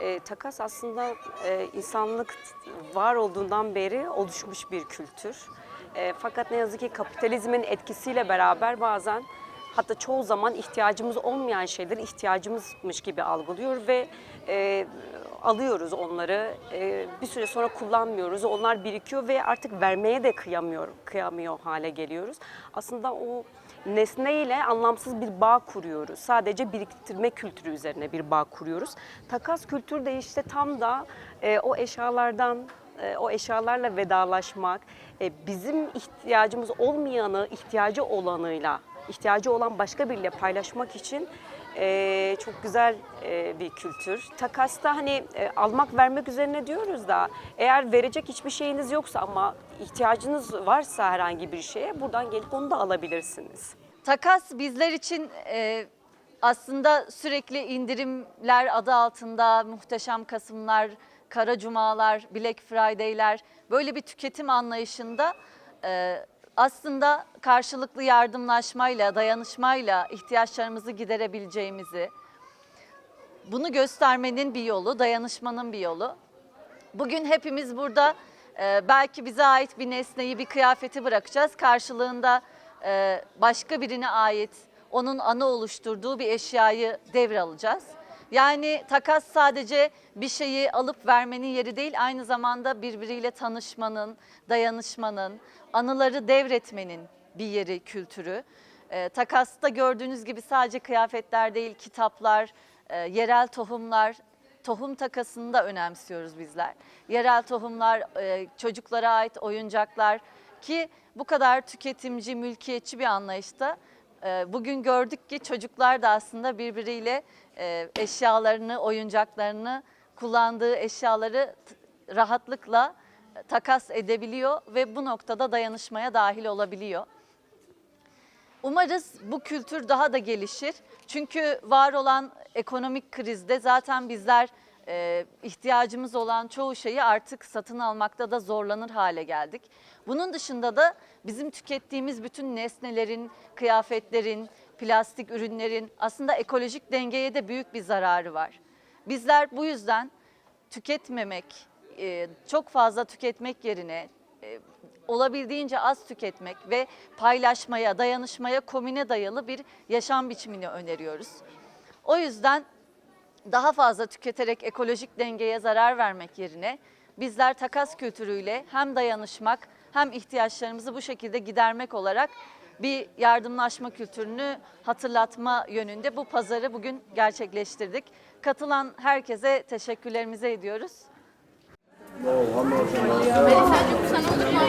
E, takas aslında e, insanlık var olduğundan beri oluşmuş bir kültür. E, fakat ne yazık ki kapitalizmin etkisiyle beraber bazen hatta çoğu zaman ihtiyacımız olmayan şeyleri ihtiyacımızmış gibi algılıyor ve e, alıyoruz onları. E, bir süre sonra kullanmıyoruz. Onlar birikiyor ve artık vermeye de kıyamıyor, kıyamıyor hale geliyoruz. Aslında o nesneyle anlamsız bir bağ kuruyoruz. Sadece biriktirme kültürü üzerine bir bağ kuruyoruz. Takas kültürü de işte tam da e, o eşyalardan, e, o eşyalarla vedalaşmak, e, bizim ihtiyacımız olmayanı ihtiyacı olanıyla, ihtiyacı olan başka biriyle paylaşmak için e, çok güzel e, bir kültür. Takasta hani e, almak vermek üzerine diyoruz da eğer verecek hiçbir şeyiniz yoksa ama ihtiyacınız varsa herhangi bir şeye buradan gelip onu da alabilirsiniz. Takas bizler için e, aslında sürekli indirimler adı altında muhteşem Kasımlar, Kara Cumalar, Black Friday'ler böyle bir tüketim anlayışında e, aslında karşılıklı yardımlaşmayla, dayanışmayla ihtiyaçlarımızı giderebileceğimizi, bunu göstermenin bir yolu, dayanışmanın bir yolu. Bugün hepimiz burada e, belki bize ait bir nesneyi, bir kıyafeti bırakacağız. Karşılığında e, başka birine ait, onun anı oluşturduğu bir eşyayı devralacağız. Yani takas sadece bir şeyi alıp vermenin yeri değil, aynı zamanda birbiriyle tanışmanın, dayanışmanın, anıları devretmenin bir yeri, kültürü. E, takasta gördüğünüz gibi sadece kıyafetler değil, kitaplar, e, yerel tohumlar, tohum takasını da önemsiyoruz bizler. Yerel tohumlar, e, çocuklara ait oyuncaklar ki bu kadar tüketimci, mülkiyetçi bir anlayışta e, bugün gördük ki çocuklar da aslında birbiriyle eşyalarını, oyuncaklarını, kullandığı eşyaları rahatlıkla takas edebiliyor ve bu noktada dayanışmaya dahil olabiliyor. Umarız bu kültür daha da gelişir. Çünkü var olan ekonomik krizde zaten bizler e, ihtiyacımız olan çoğu şeyi artık satın almakta da zorlanır hale geldik. Bunun dışında da bizim tükettiğimiz bütün nesnelerin, kıyafetlerin, plastik ürünlerin aslında ekolojik dengeye de büyük bir zararı var. Bizler bu yüzden tüketmemek, e, çok fazla tüketmek yerine e, olabildiğince az tüketmek ve paylaşmaya, dayanışmaya, komüne dayalı bir yaşam biçimini öneriyoruz. O yüzden daha fazla tüketerek ekolojik dengeye zarar vermek yerine bizler takas kültürüyle hem dayanışmak hem ihtiyaçlarımızı bu şekilde gidermek olarak bir yardımlaşma kültürünü hatırlatma yönünde bu pazarı bugün gerçekleştirdik. Katılan herkese teşekkürlerimizi ediyoruz. Sana olur mu?